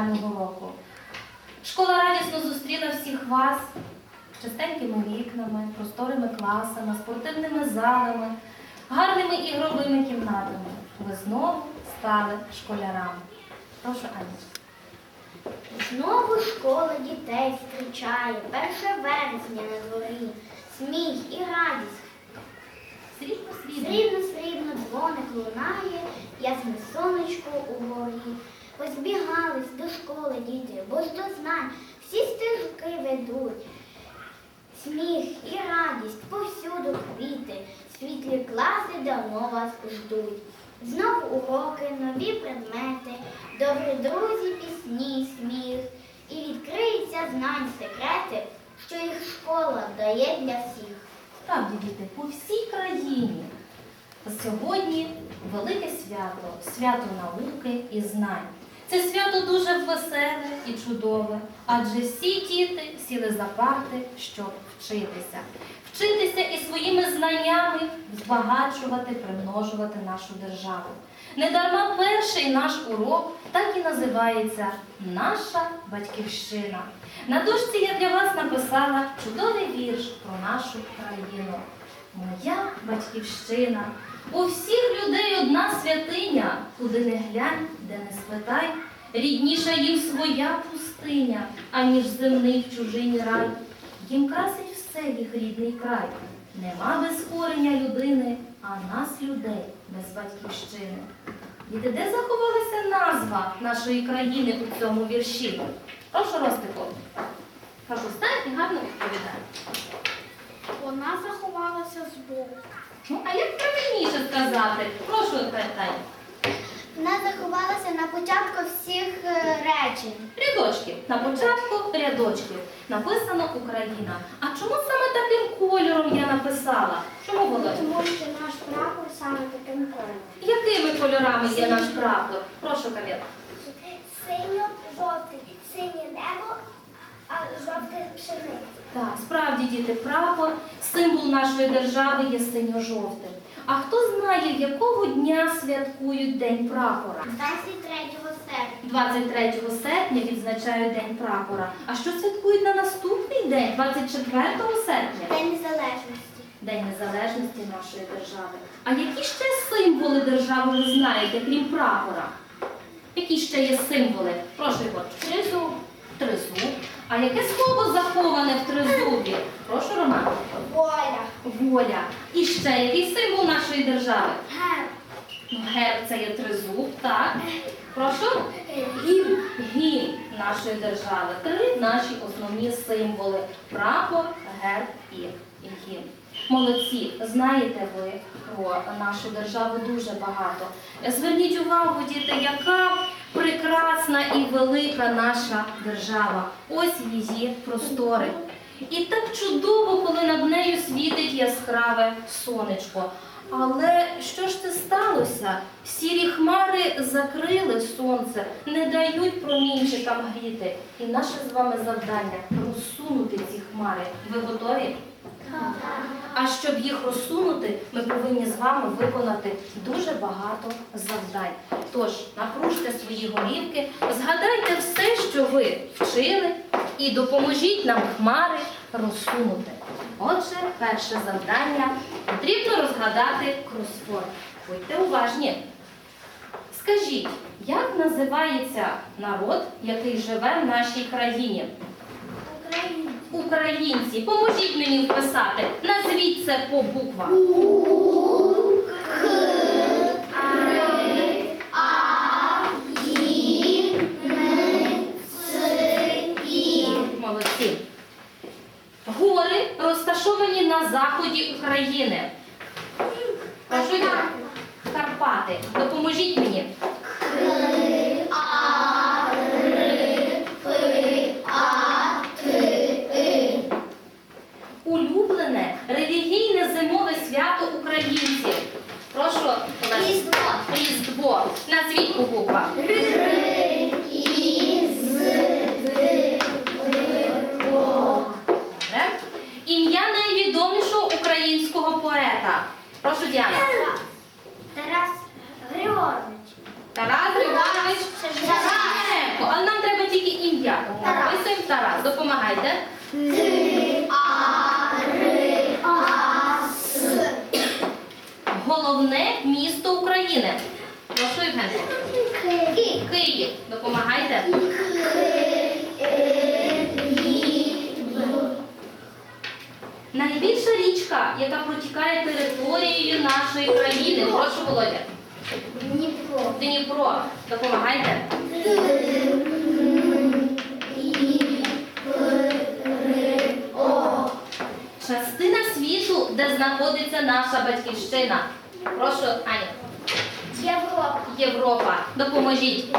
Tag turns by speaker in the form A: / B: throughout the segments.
A: навчального року. Школа радісно зустріла всіх вас чистенькими вікнами, просторими класами, спортивними залами, гарними ігровими кімнатами. Ви знову стали школярами. Прошу, Анечка.
B: Знову школа дітей зустрічає 1 вересня на дворі. Сміх і радість.
A: Срібно, срібно.
B: Срібно, срібно дзвоник лунає, ясне сонечко угорі. Позбігались до школи діти, бо ж до знань всі стежки ведуть. Сміх і радість повсюду квіти, світлі класи давно вас ждуть. Знову уроки, нові предмети, добрі друзі, пісні, сміх. І відкриються знань секрети, що їх школа дає для всіх.
A: Справді, діти, по всій країні сьогодні велике свято, свято науки і знань. Це свято дуже веселе і чудове, адже всі діти сіли за парти, щоб вчитися. Вчитися і своїми знаннями збагачувати, примножувати нашу державу. Недарма перший наш урок так і називається Наша батьківщина. На дошці я для вас написала чудовий вірш про нашу країну. Моя батьківщина. У всіх людей одна святиня, куди не глянь, де не спитай, рідніша їм своя пустиня, аніж земний в чужині рай. Їм красить все їх рідний край. Нема без корення людини, а нас, людей, без батьківщини. Діти, де заховалася назва нашої країни у цьому вірші? Прошу Ростику. Кажу, стань і гарно відповідай.
B: Вона заховалася збоку.
A: Ну, а як правильніше сказати? Прошу, Таня.
B: Вона заховалася на початку всіх е, речень.
A: Рядочки. На початку рядочки. Написано Україна. А чому саме таким кольором я написала? Чому Володя?
B: Тому що наш прапор саме таким кольором.
A: Якими кольорами є наш прапор? Прошу, Кам'яна.
B: Синьо-жовтий, синє небо, а жовте пшениця.
A: Так, справді, діти, прапор, символ нашої держави є синьо-жовтим. А хто знає, якого дня святкують День прапора?
B: 23 серпня.
A: 23 серпня відзначають День прапора. А що святкують на наступний день, 24 серпня?
B: День незалежності.
A: День незалежності нашої держави. А які ще символи держави ви знаєте, крім прапора? Які ще є символи? Прошу Ігор.
B: Тризуб.
A: Тризуб. А яке слово заховане в тризубі? Прошу Роман.
B: Воля.
A: Воля. І ще який символ нашої держави?
B: Герб.
A: Ну, Герб це є тризуб, так. Прошу.
B: Гімн.
A: Гімн нашої держави. Три наші основні символи: прапор, герб і гімн. Молодці, знаєте ви про нашу державу дуже багато. Зверніть увагу, діти, яка прекрасна і велика наша держава. Ось її простори. І так чудово, коли над нею світить яскраве сонечко. Але що ж це сталося? Сірі хмари закрили сонце, не дають промінчикам гріти. І наше з вами завдання розсунути ці хмари. Ви готові? А щоб їх розсунути, ми повинні з вами виконати дуже багато завдань. Тож напружте свої голівки, згадайте все, що ви вчили, і допоможіть нам хмари розсунути. Отже, перше завдання потрібно розгадати кросфорд. Будьте уважні. Скажіть, як називається народ, який живе в нашій країні?
B: Україна.
A: Українці, поможіть мені вписати. Назвіть це по буквах. Молодці. Гори розташовані на заході України. Яка протікає територією нашої країни. Прошу, Володя.
B: Дніпро.
A: Дніпро. Допомагайте. Частина світу, де знаходиться наша батьківщина. Прошу, Аня.
B: Європа.
A: Європа. Допоможіть. То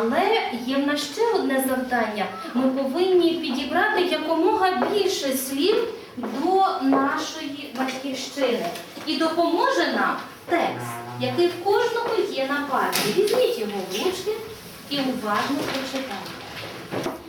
A: Але є в нас ще одне завдання. Ми повинні підібрати якомога більше слів до нашої батьківщини. І допоможе нам текст, який в кожного є на парті. Візьміть його в ручки і уважно прочитайте.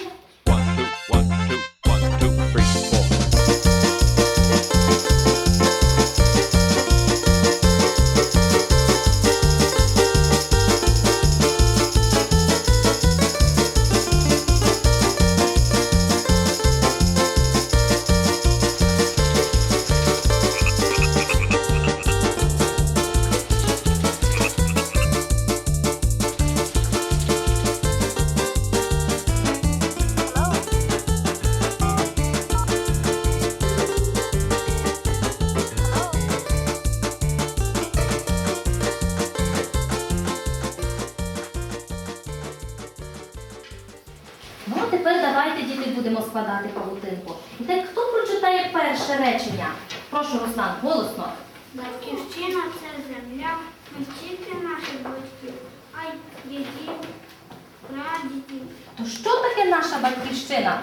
A: Складати павутинку. І так, хто прочитає перше речення? Прошу, Руслан, голосно.
B: Батьківщина це земля, не тільки наших батьків, а й дідів, прадідів.
A: То що таке наша батьківщина?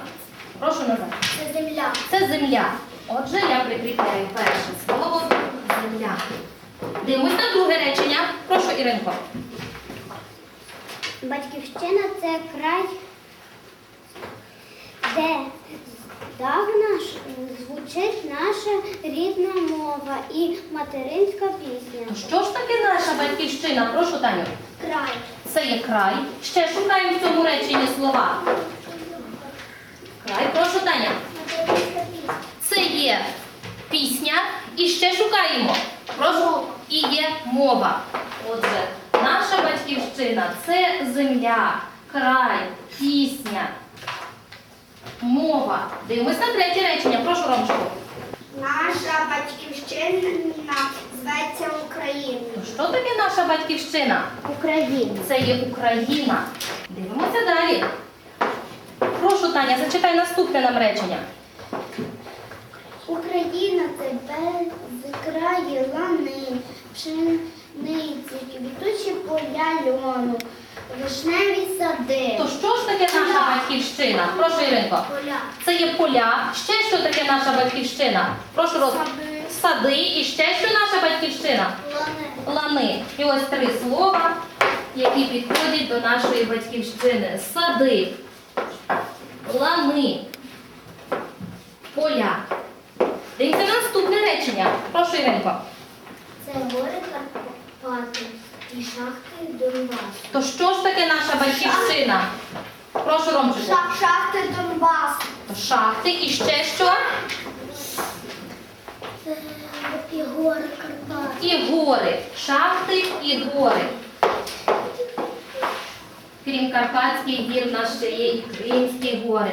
A: Прошу назад.
B: Це земля.
A: Це земля. Отже, я прикріпляю перше слово земля. Дивимось на друге речення. Прошу, Іринко.
B: Батьківщина це край, де так звучить наша рідна мова і материнська пісня.
A: То що ж таке наша батьківщина? Прошу, Таню.
B: Край.
A: Це є край. Ще шукаємо в цьому реченні слова. Край, прошу, Таня.
B: Материнська пісня.
A: Це є пісня і ще шукаємо. Прошу, і є мова. Отже, наша батьківщина це земля, край, пісня, мова. Дивимось на третє речення. Прошу, Ромчику.
B: Наша батьківщина зветься Україна.
A: Що таке наша батьківщина?
B: Україна.
A: Це є Україна. Дивимося далі. Прошу, Таня, зачитай наступне нам речення.
B: Україна це безкраї лани, пшениці, квітучі поля льону, вишневі сади.
A: То що ж таке наша батьківщина? Прошу, Іринко. Це є поля. Ще що таке наша батьківщина? Прошу роз...
B: Сади.
A: Сади. І ще що наша батьківщина?
B: Лани.
A: Лани. І ось три слова, які підходять до нашої батьківщини. Сади, лани, поля. Дивіться наступне речення. Прошу, Іринко.
B: Це гори Карпати і шахти Донбасу.
A: То що ж таке наша батьківщина? Прошу, Ромчику.
B: Шахти Донбасу.
A: Шахти і ще що?
B: Це і гори Карпати.
A: І гори. Шахти і гори. Крім Карпатських гір, в нас ще є і Кримські гори.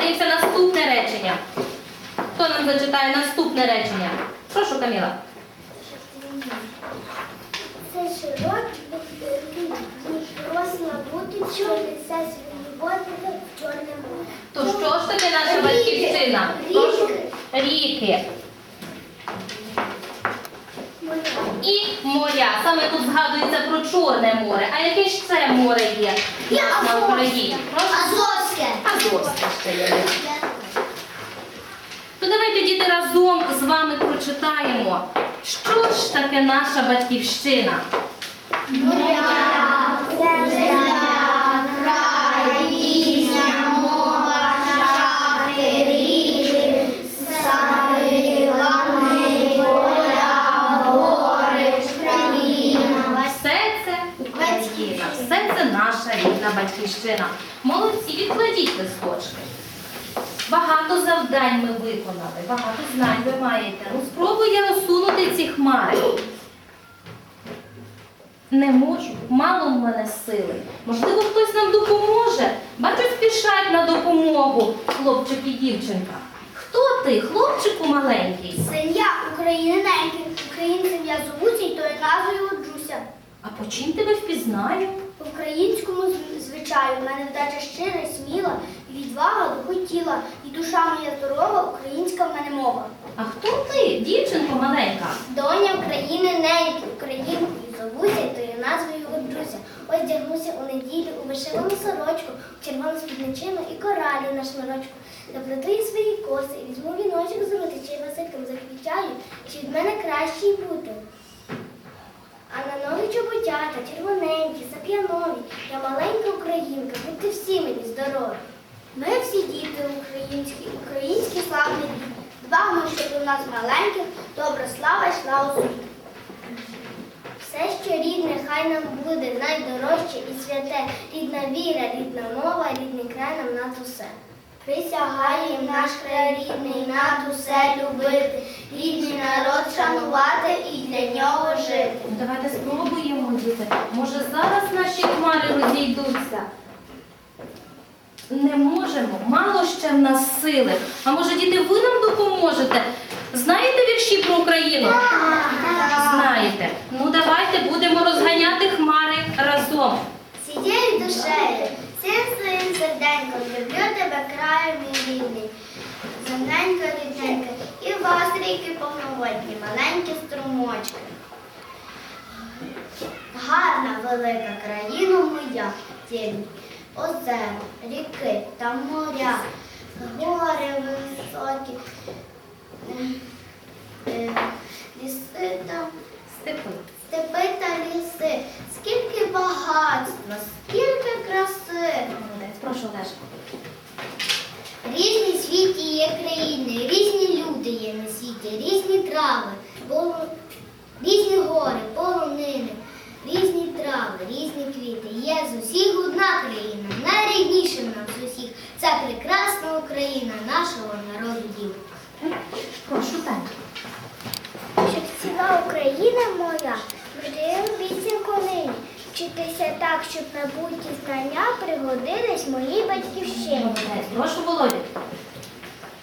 A: Дивіться наступне речення. Хто нам зачитає наступне речення? Прошу, Каміла.
B: Це широкий росла бути чорний, все свої в.
A: То що ж таке наша батьківщина?
B: Ріки.
A: Ріки. І моря. Саме тут згадується про Чорне море. А яке ще море є нас на Україні?
B: Азовське.
A: Азовське ще є. То давайте, діти, разом з вами прочитаємо, що ж таке наша батьківщина?
B: Все це наша рідна батьківщина.
A: Молодці, відкладіть листочки. Багато завдань ми виконали, багато знань ви маєте. Ну, спробую я розсунути ці хмари. Не можу, мало в мене сили. Можливо, хтось нам допоможе. Бачу, спішать на допомогу хлопчик і дівчинка. Хто ти, хлопчику маленький?
B: Син України ненький. Українцем я зовуся і тою назвою оджуся.
A: А по чим тебе впізнаю?
B: По українському звичаю в мене вдача щира сміла, відвага дохотіла, і душа моя здорова, українська в мене мова.
A: А хто ти, дівчинко маленька?
B: Доня України неньки, українкою зовуся і тою назвою одружся. Ось дягнуся у неділю у вишивану сорочку, в червону спідничину і коралю на шнурочку. Заплету їй свої коси, і візьму віночок з рути, чи Васильком заквічаю, чи від мене кращий бути. А на ноги чоботята, червоненькі, сап'янові, я маленька українка, будьте всі мені здорові. Ми всі діти українські, українські славні рід. Дбаємо, щоб у нас маленьких, добра слава йшла у світ. Все, що рідне, хай нам буде найдорожче і святе, рідна віра, рідна мова, рідний край нам над усе. Присягаєм наш край рідний над усе любити, рідний народ шанувати і для нього жити.
A: Давайте спробуємо, діти. Може зараз наші хмари розійдуться? Не можемо, мало ще в нас сили. А може, діти, ви нам допоможете? Знаєте вірші про Україну? Знаєте. Ну давайте будемо розганяти хмари разом.
B: Сидєю душею, всім своїм серденьком, люблю тебе краю мій рідний. Земненька, рідненька, і вас ріки повноводні, маленькі струмочки. Гарна велика країна моя, озера, ріки та моря, гори високі, е, ліси там.
A: Степи.
B: Степи та ліси, скільки багатства, скільки краси.
A: Прошу Олежко.
B: Різні світі є країни, різні люди є на світі, різні трави, різні гори, полонини, різні різні квіти. Є з усіх одна країна, найрідніша нам з усіх. Це прекрасна Україна нашого народу дів.
A: Прошу Таня.
B: Щоб ціла Україна моя, мрію обіцянку нині. Вчитися так, щоб набуті знання пригодились моїй батьківщині.
A: Прошу Володя.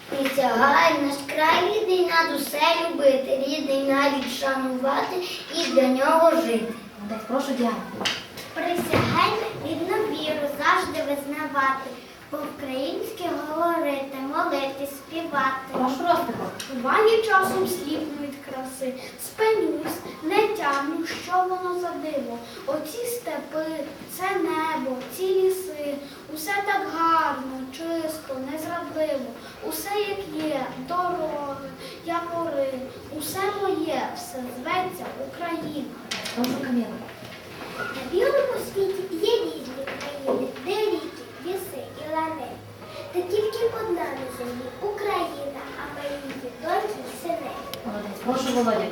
B: Присягай наш край рідний над усе любити, рідний навіть шанувати і для нього жити.
A: Молодець, прошу Діана.
B: Присягай рідну віру завжди визнавати, по-українськи говорити, молити, співати.
A: Прошу Ростико.
B: Бувані часом сліпну від краси, спинюсь, не тямлю, що воно за диво. Оці степи, це небо, ці ліси, усе так гарно, чисто, незрадливо, усе як є, дороги, якори, усе моє, все зветься Україна. На білому світі є різні країни, де ріки, ліси і лани. Та тільки одна на землі Україна, а ми її доньки сини.
A: Молодець, прошу Володя.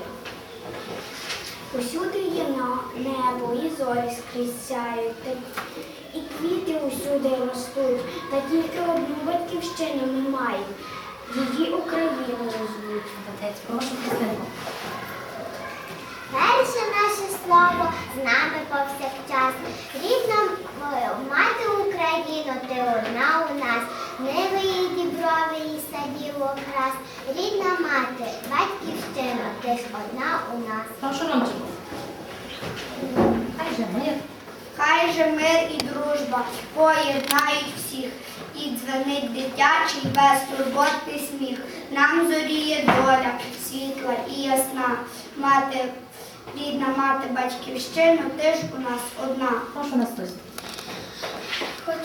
B: Усюди є на- небо і зорі скрізь сяють, і квіти усюди ростуть, та тільки одну батьківщину маємо. Її Україною звуть.
A: Молодець, прошу Христинко.
B: Слово з нами повсякчас. Рідна мати Україно, ти одна у нас. Ниви і діброви і садів окрас. Рідна мати, батьківщина, ти ж одна у нас.
A: Хай же мир.
B: Хай же мир і дружба поєднають всіх, і дзвенить дитячий безтурботний сміх. Нам зоріє доля, світла і ясна. Мати, рідна мати батьківщина, ти ж у нас одна.
A: Прошу Настусь.
B: Хоч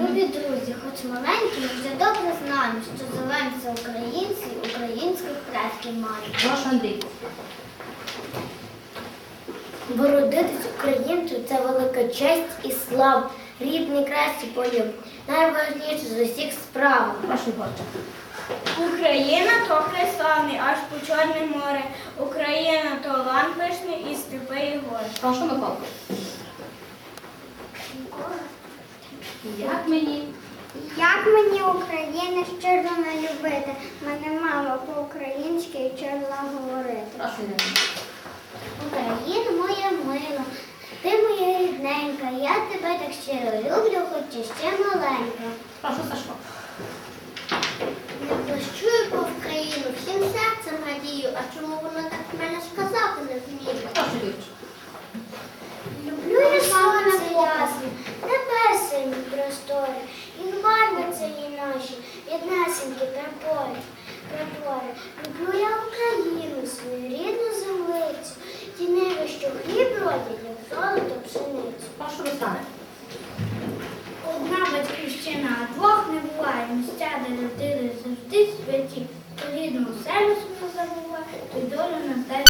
B: любі друзі, хоч маленькі, ми вже добре знаємо, що зовемося українці, українських предків маємо.
A: Прошу Андрій.
B: Бородитись українцю це велика честь і слава. Рідний красі полюб. Найважніше з усіх справ.
A: Прошу Горча.
C: Україна то хресаний, аж по Чорне море. Україна то і степи і.
A: Прошу Миколку. Як мені?
B: Як мені Україну щиро не любити? Мене мама по-українськи вчила говорити.
A: Прошу,
B: Україна моя мила, ти моя рідненька, я тебе так щиро люблю, хоч і ще маленька.
A: Прошу, Сашко.
B: Не плащую по Україну, всім серцем радію, а чому воно сказати не